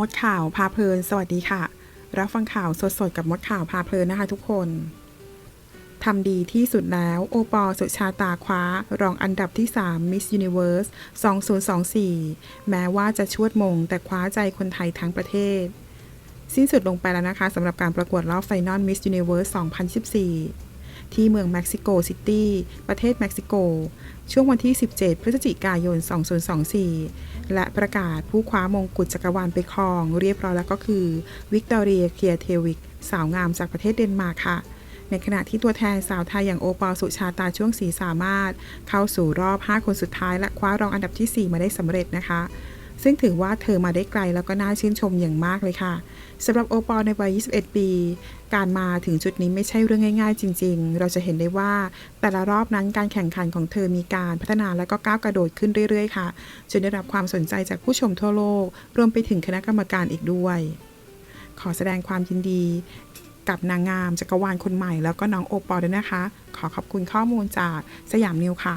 มดข่าวพาเพลิน สวัสดีค่ะ รับฟังข่าวสดๆ กับมดข่าวพาเพลินนะคะทุกคน ทำดีที่สุดแล้ว โอปอลสุชาตาคว้ารองอันดับที่ 3 Miss Universe 2024 แม้ว่าจะชวดมง แต่คว้าใจคนไทยทั้งประเทศ สิ้นสุดลงไปแล้วนะคะสำหรับการประกวดรอบไฟนอล Miss Universe 2014 ที่เมืองเม็กซิโกซิตี้ ประเทศเม็กซิโก ช่วงวันที่ 17 พฤศจิกายน 2024 และประกาศผู้คว้ามงกุฎจักรวาลไปครองเรียบร้อยแล้วก็คือ วิกตอเรียเคียเทวิก สาวงามจากประเทศเดนมาร์กค่ะในขณะที่ตัวแทนสาวไทยอย่างโอปอลสุชาตาช่วงสีสามารถ เข้าสู่รอบ 5 คนสุดท้ายและคว้ารองอันดับที่ 4 มาได้สำเร็จนะคะ ซึ่งถือว่าเธอมาได้ไกลแล้วก็น่าชื่นชมอย่างมากเลยค่ะสำหรับโอปอลในวัย 21 ปี การมาถึงจุดนี้ไม่ใช่เรื่องง่าย ๆ จริง ๆ เราจะเห็นได้ว่าแต่ละรอบนั้นการแข่งขันของเธอมีการพัฒนาและก็ก้าวกระโดดขึ้นเรื่อย ๆ ค่ะ จนได้รับความสนใจจากผู้ชมทั่วโลก รวมไปถึงคณะกรรมการอีกด้วย ขอแสดงความยินดีกับนางงามจักรวาลคนใหม่แล้วก็น้องโอปอลด้วยนะคะ ขอขอบคุณข้อมูลจากสยามนิวค่ะ